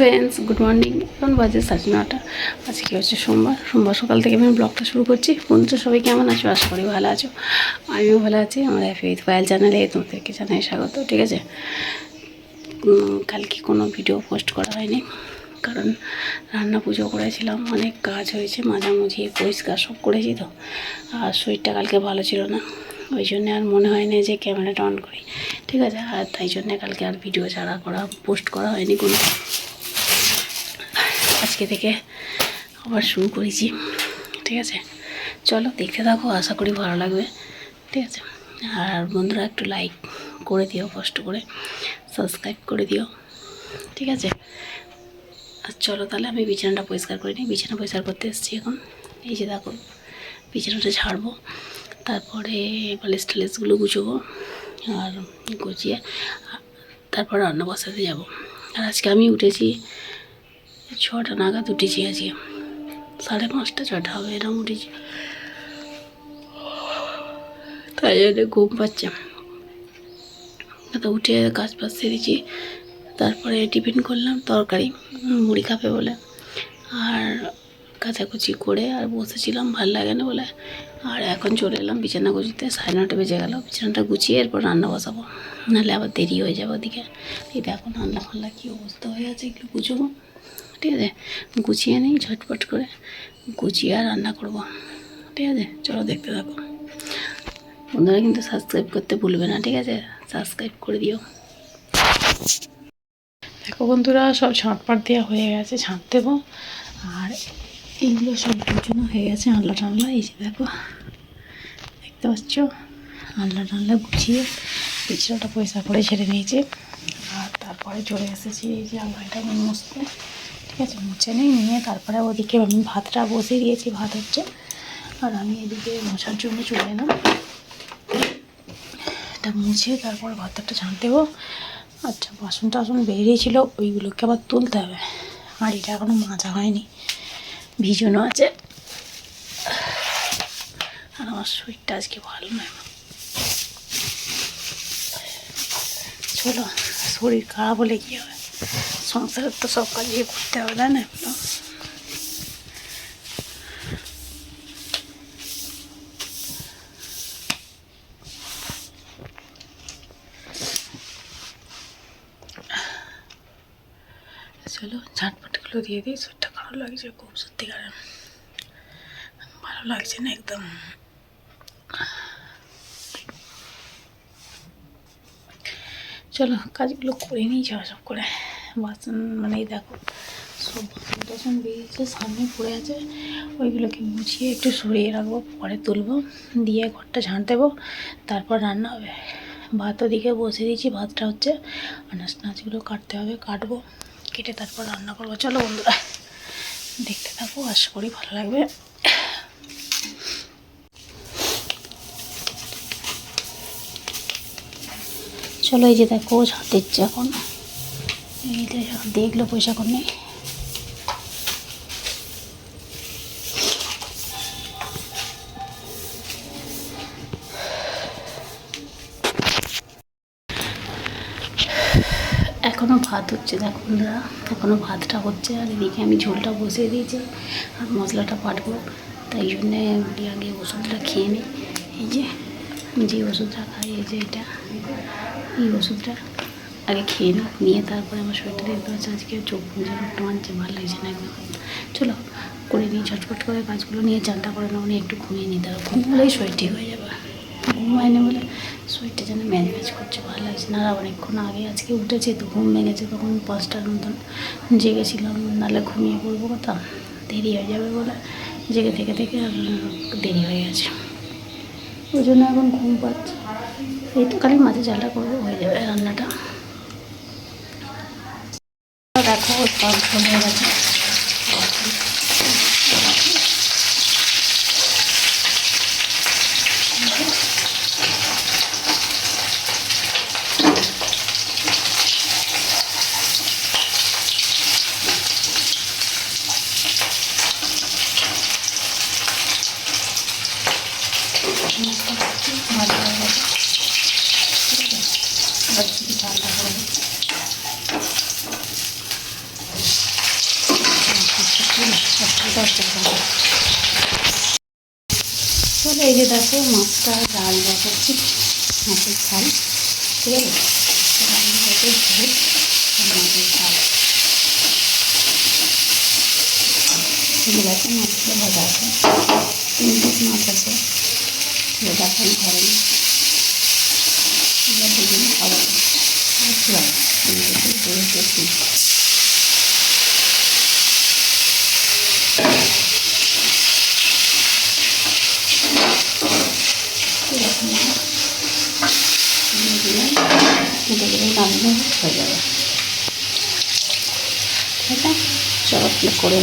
Friends good morning এখন বাজে সাড়ে নটা। আজকে হচ্ছে সোমবার। সোমবার সকাল থেকে আমি ব্লগটা শুরু করছি। বন্ধুরা, সবাই কেমন আছো? আশা করি ভালো আছো। আমিও ভালো আছি। আমার ফেথ ফাইল চ্যানেলে তোমাদেরকে জানাই স্বাগত, ঠিক আছে? কালকে কোনো ভিডিও পোস্ট করা হয়নি। কারণ রান্না পুজো করেছিলাম, অনেক কাজ হয়েছে, মাঝামাঝি পরিষ্কার সব করেছি তো। আর শরীরটা কালকে ভালো ছিল না। ওই জন্য আর মনে হয়নি যে ক্যামেরাটা অন করি, ঠিক আছে? আর তাই জন্য কালকে আর ভিডিও ছাড়া করা পোস্ট করা হয়নি কোনো। আজকে থেকে আবার শুরু করেছি, ঠিক আছে? চলো দেখতে থাকো, আশা করি ভালো লাগবে, ঠিক আছে? আর বন্ধুরা একটু লাইক করে দিও, কষ্ট করে সাবস্ক্রাইব করে দিও, ঠিক আছে? আর চলো তাহলে আমি বিছানাটা পরিষ্কার করে নিই। বিছানা পরিষ্কার করতে এসেছি এখন। এই যে দেখো, বিছানাটা ছাড়বো তারপরে বালিশ টালিশগুলো গুছোবো, আর গুছিয়ে, তারপর রান্না বসাতে যাব। আর আজকে আমি উঠেছি ছটা নাগাদ উঠেছি আজকে। সাড়ে পাঁচটা, ছটা হবে এরকম উঠেছি। তাই জন্য ঘুম পাচ্ছে। উঠে কাজ বাজ সেরেছি। তারপরে টিফিন করলাম, তরকারি, মুড়ি খাবে বলে। আর কাচাকুচি করে আর বসেছিলাম, ভালো লাগে না বলে। আর এখন চলে এলাম বিছানা গুছিতে, সাড়ে নটা বেজে গেল। বিছানাটা গুছিয়ে এরপর রান্না বসাবো। নাহলে আবার দেরি হয়ে যাবে ওদিকে। এই দেখো রান্না ফান্না কী অবস্থা হয়ে আছে, একটু গুছবো ঠিক আছে গুছিয়ে নিই, ঝটপট করে। গুছিয়ে রান্না করব। ঠিক আছে, চলো দেখতে থাকো। বন্ধুরা কিন্তু সাবস্ক্রাইব করতে ভুলবে না, ঠিক আছে? সাবস্ক্রাইব করে দিও। দেখো বন্ধুরা, সব ঝাঁটপাট দেওয়া হয়ে গেছে, ঝাঁট দেবো। আর এইগুলো সব গুছানো হয়ে গেছে, আনলা টানলা, এই যে দেখো। দেখতে পাচ্ছ? আনলা টানলা গুছিয়ে বিছানাটা পয়সা করে ছেড়ে নিয়েছি আর তারপরে চলে এসেছি এই যে আলমারিটা মুছতে। ঠিক আছে, মুছে নিই, নিয়ে তারপরে ওদিকে আমি ভাতটা বসিয়ে দিয়েছি, ভাত হচ্ছে। আর আমি এদিকে মশার জন্য চলে এলাম। এটা মুছে তারপর ভাতটা ঝাঁট দেবো। আচ্ছা বাসন টাসন বেরিয়েছিল, ওইগুলোকে আবার তুলতে হবে। আর এটা এখনও মাজা হয়নি, ভিজনও আছে। আর আমার শরীরটা আজকে ভালো নয়। চলো, শরীর খারাপ হলে কী হবে? সংসারের তো সব কাজই করতে হবে তাই না? চলো, ঝাটপাটগুলো দিয়ে দিই, শরীরটা খারাপ লাগছে খুব সত্যিকারের ভালো লাগছে না একদম। চলো, কাজগুলো করে নিই, যাওয়া সব করে। বাসন মানে এই দেখো। সব বাসন টাসন বেরিয়েছে সামনে পড়ে আছে। ওইগুলোকে মুছিয়ে একটু সরিয়ে রাখব, পরে তুলবো, দিয়ে ঘরটা ঝাঁট দেবো, তারপর রান্না হবে। ভাত ওদিকে বসে দিয়েছি, ভাতটা হচ্ছে আনাজ টানাজগুলো কাটতে হবে, কাটবো, কেটে তারপর রান্না করব। চলো বন্ধুরা, দেখতে থাকো, আশা করি ভালো লাগবে। চলো এই যে দেখো, ঝাঁট দিচ্ছে এখন। এগুলো পয়সা নেই। এখনও ভাত হচ্ছে দেখো বন্ধুরা এখনও ভাতটা হচ্ছে আর এদিকে আমি ঝোলটা বসিয়ে দিয়েছি আর মশলাটা বাটবো তাই জন্যে আগে ওষুধটা খেয়ে নিই। এই যে যে ওষুধটা খাই, এই যে এটা, এই ওষুধটা। আগে খেয়ে নিই নিয়ে তারপরে আমার শরীরটা দেখতে পাচ্ছি আজকে চোখ একটু মানছে, ভালো লাগছে না একদম। চলো, করে নিই, ঝটপট করে কাজগুলো নিয়ে চানটা করে নেব নিয়ে একটু ঘুমিয়ে নিতে হবে ঘুমলেই শরীর ঠিক হয়ে যাবে। ঘুম হয়নি বলে শরীরটা যেন ম্যাচ ম্যাচ করছে, ভালো লাগছে না। আর অনেকক্ষণ আগে আজকে উঠেছে, তো ঘুম ভেঙেছে, তখন পাঁচটার মতন জেগেছিলাম, নাহলে ঘুমিয়ে পড়ব কথা, দেরি হয়ে যাবে বলে জেগে থেকে থেকে দেরি হয়ে গেছে। ওই জন্য এখন ঘুম পাচ্ছে। এই তো খালি মাঝে জালটা করব, হয়ে যাবে রান্নাটা। দেখো সব হয়ে গেছে ভালো হয়ে গেছে ঠিক আছে এবার কিছু ঠান্ডা করব চলো এই যে দেখো মাছটা ডাল বসাচ্ছি, মাছের ঝাল, ঠিক আছে? মাছের ঝোল। মাছের ঝাল দেখো মাছগুলো ভাজা আছে, তিন পিস মাছ আছে যেটা ঘরে নেই এবার দুদিন খাব। আর তিন পিসের দুই পিস এরকম দিয়ে দিলাম এটা দিলে রান্না হয়ে যাবে। ঠিক আছে চলো কি করে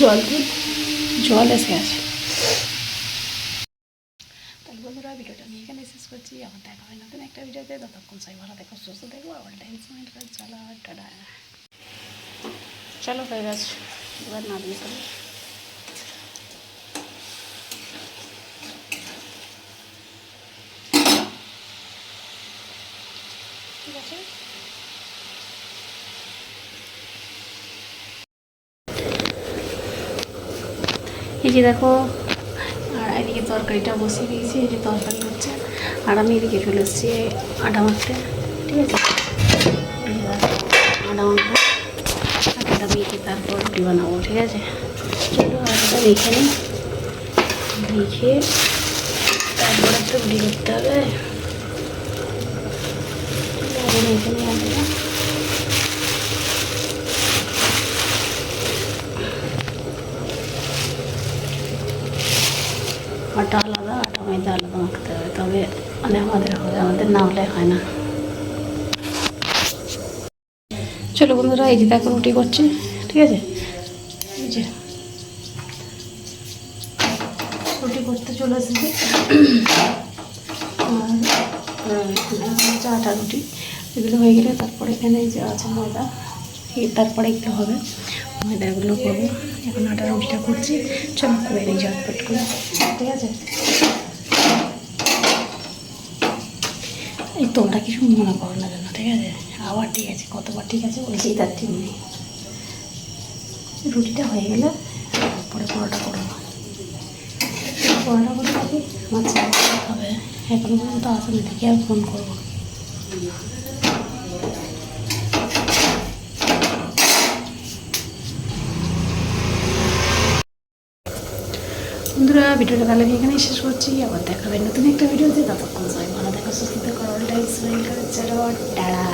জল জল এসে আছে তাহলে বন্ধুরা ভিডিওটা আমি এখানে শেষ করছি। আবার দেখা হয় নতুন একটা ভিডিওতে। ততক্ষণ সবাই ভালো দেখো সুস্থ দেখব আবার টাইম সময় চলো টাটা। চলো হয়ে গেছে। এবার নামিয়ে ফেলো। ঠিক আছে? এই যে দেখো, আর এদিকে তরকারিটা বসিয়ে দিয়েছি, এই যে তরকারি হচ্ছে। আর আমি এদিকে চলে এসেছি আটা মাখতে, ঠিক আছে? আটা মাখবো আটাটা মেখে তারপর রুটি বানাবো, ঠিক আছে? চলো আটাটা মেখে নিই। মেখে তারপরে তো রুটি করতে হবে। নিই আটা আলাদা, আটা ময়দা আলাদা মাখতে হবে। তবে মানে আমাদের হবে, আমাদের না হলে হয় না। চলো বন্ধুরা, এই যে দেখো রুটি করছি, ঠিক আছে? এই যে। রুটি করতে চলে এসেছি। আর এখানে রুটি। এগুলো হয়ে গেলে তারপরে এখানে যে আছে ময়দা তারপরে একটু হবে। ময়দাগুলো করব। এখন আটা রুটিটা করছি। চলো করে নিই ঝটপট করে। ঠিক আছে? এই তোমরা কিছু মনে করো না যেন ঠিক আছে? আবার ঠিক আছে, কতবার ঠিক আছে বলছি, তার ঠিক নেই। রুটিটা হয়ে গেলে তারপরে পরোটা করব। পরোটা করে থাকি আমার চা খেতে হবে। এখন পর্যন্ত আসলে দেখি আর ফোন করব। বন্ধুরা, ভিডিওটা তাহলে আমি এখানেই শেষ করছি। আবার দেখা হবে নতুন একটা ভিডিওতে। ততক্ষণ সবাই ভালো দেখো সুস্থ করো অল টাইম স্মাইল করে চলো টাড়া